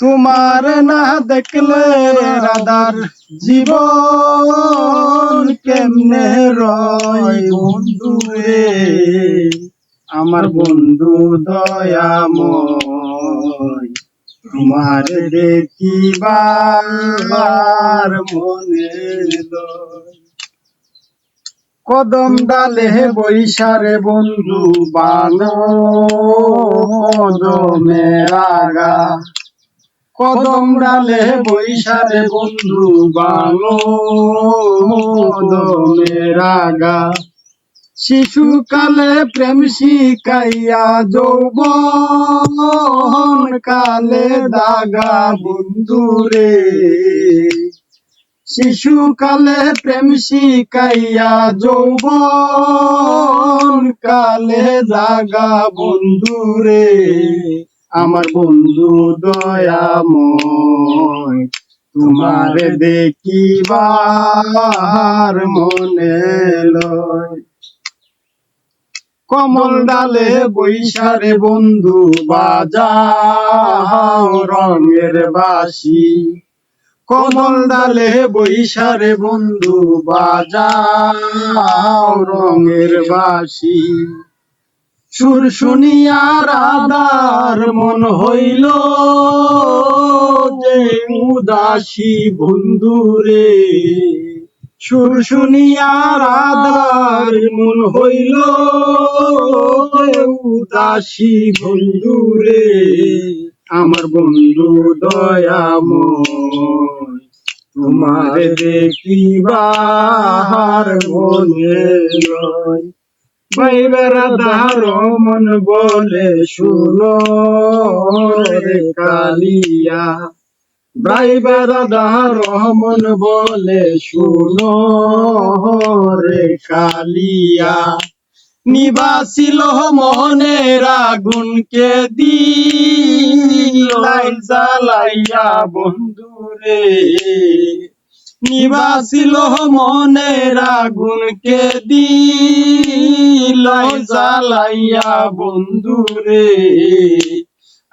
তোমার না দেখলে রাধার জীবন কেমনে রয় বন্ধু রে আমার বন্ধু দয়াময়, তোমার দেখিবার মনে কদম ডালে বৈশারে বন্ধু বানো কদমের আগা কদম ডালে বৈশারে বন্ধু বানো কদমের আগা শিশুকালে প্রেম শিখাইয়া যৌবন কালে দাগা বন্ধু রে শিশুকালে প্রেম শিখাইয়া যৌবন কালে জাগা বন্ধু রে আমার বন্ধু দয়াময়, তোমার দেখিবার মনে লয়। কমল ডালে বৈশারে বন্ধু, বাজাও রঙের বাসি কমল ডালে বৈশারে বন্ধু, বাজাও রঙের বাসি সুর শুনিয়া রাধার মন হইল, যে উদাসী বন্ধু রে। সুর শুনিয়া রাধার মন হইল উদাসী বন্ধু রে। আমার বন্ধু দয়াময়, তোমার দেখিবার মনে লয় বাইবেরা দার মন বলে শুনো রে কালিয়া। বাইবেরা দার মন বলে শুনো রে কালিয়া। নিবাসিল মনের আগুনকে দিলাই জ্বালাইয়া বন্ধুরে। নিবাসিল মনের আগুনকে দিলাই জ্বালাইয়া বন্ধুরে,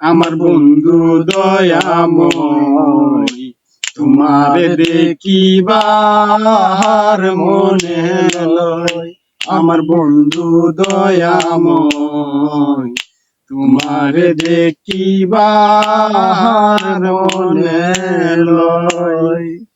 আমার বন্ধু দয়াময়, তোমার দেখিবার মনে লয়, আমার বন্ধু দয়াময়, তোমার দেখিবার মনে লয়।